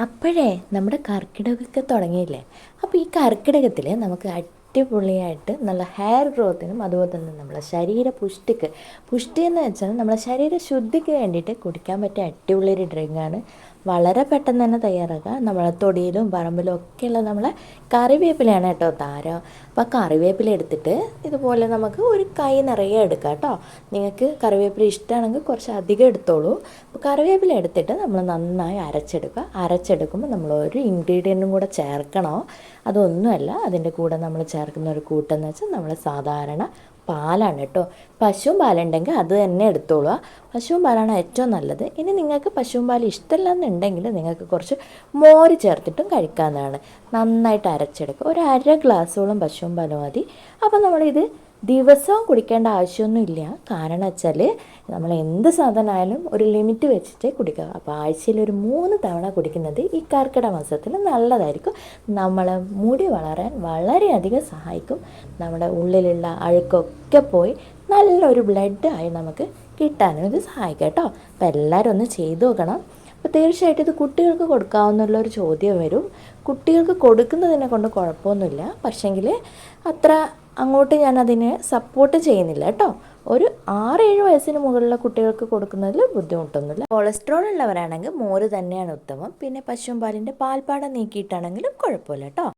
അപ്പോഴേ നമ്മുടെ കർക്കിടകമൊക്കെ തുടങ്ങിയില്ലേ? അപ്പോൾ ഈ കർക്കിടകത്തിൽ നമുക്ക് അടിപൊളിയായിട്ട് നല്ല ഹെയർ ഗ്രോത്തിനും അതുപോലെ തന്നെ നമ്മളെ ശരീര പുഷ്ടിക്ക് പുഷ്ടി എന്ന് വെച്ചാൽ നമ്മളെ ശരീര ശുദ്ധിക്ക് വേണ്ടിയിട്ട് കുടിക്കാൻ പറ്റിയ അടിപൊളി ഒരു ഡ്രിങ്കാണ് വളരെ പെട്ടെന്ന് തന്നെ തയ്യാറാക്കുക. നമ്മളെ തൊടിയിലും പറമ്പിലും ഒക്കെയുള്ള നമ്മളെ കറിവേപ്പിലയാണ് കേട്ടോ താരം. അപ്പോൾ കറിവേപ്പില എടുത്തിട്ട് ഇതുപോലെ നമുക്ക് ഒരു കൈ നിറയെ എടുക്കാം കേട്ടോ. നിങ്ങൾക്ക് കറിവേപ്പില ഇഷ്ടമാണെങ്കിൽ കുറച്ച് അധികം എടുത്തോളൂ. അപ്പോൾ കറിവേപ്പില എടുത്തിട്ട് നമ്മൾ നന്നായി അരച്ചെടുക്കുക. അരച്ചെടുക്കുമ്പോൾ നമ്മൾ ഒരു ഇൻഗ്രീഡിയന്റും കൂടെ ചേർക്കണോ? അതൊന്നുമല്ല. അതിന്റെ കൂടെ നമ്മൾ ചേർക്കുന്ന ഒരു കൂട്ടെന്ന് വെച്ചാൽ നമ്മൾ സാധാരണ പാലാണ് കേട്ടോ. പശുവും പാലുണ്ടെങ്കിൽ അത് തന്നെ എടുത്തോളുക പശുവും പാലാണ് ഏറ്റവും നല്ലത്. ഇനി നിങ്ങൾക്ക് പശുവും പാൽ ഇഷ്ടമല്ല എന്നുണ്ടെങ്കിൽ നിങ്ങൾക്ക് കുറച്ച് മോര് ചേർത്തിട്ടും കഴിക്കാവുന്നതാണ്. നന്നായിട്ട് അരച്ചെടുക്കുക. ഒരു അര ഗ്ലാസ്സോളം പശുവും പാലും മതി. അപ്പോൾ നമ്മളിത് ദിവസവും കുടിക്കേണ്ട ആവശ്യമൊന്നുമില്ല. കാരണം വെച്ചാൽ നമ്മൾ എന്ത് സാധനമായാലും ഒരു ലിമിറ്റ് വെച്ചിട്ട് കുടിക്കുക. അപ്പോൾ ആഴ്ചയിൽ ഒരു മൂന്ന് തവണ കുടിക്കുന്നത് ഈ കർക്കിടക മാസത്തിൽ നല്ലതായിരിക്കും. നമ്മളെ മുടി വളരാൻ വളരെയധികം സഹായിക്കും. നമ്മുടെ ഉള്ളിലുള്ള അഴുക്കൊക്കെ പോയി നല്ലൊരു ബ്ലഡ് ആയി നമുക്ക് കിട്ടാനും ഇത് സഹായിക്കാം കേട്ടോ. അപ്പോൾ എല്ലാവരും ഒന്ന് ചെയ്തു നോക്കണം. അപ്പോൾ തീർച്ചയായിട്ടും ഇത് കുട്ടികൾക്ക് കൊടുക്കാവുന്നുള്ള ഒരു ചോദ്യം വരും. കുട്ടികൾക്ക് കൊടുക്കുന്നതിനെ കൊണ്ട് കുഴപ്പമൊന്നുമില്ല. പക്ഷേങ്കിൽ അത്ര അങ്ങോട്ട് ഞാൻ അതിനെ സപ്പോർട്ട് ചെയ്യുന്നില്ല കേട്ടോ. ഒരു ആറ് ഏഴ് വയസ്സിന് മുകളിലുള്ള കുട്ടികൾക്ക് കൊടുക്കുന്നതിൽ ബുദ്ധിമുട്ടൊന്നുമില്ല. കൊളസ്ട്രോൾ ഉള്ളവരാണെങ്കിൽ മോര് തന്നെയാണ് ഉത്തമം. പിന്നെ പശുവും പാലിന്റെ പാൽപ്പാട നീക്കിയിട്ടാണെങ്കിലും കുഴപ്പമില്ല കേട്ടോ.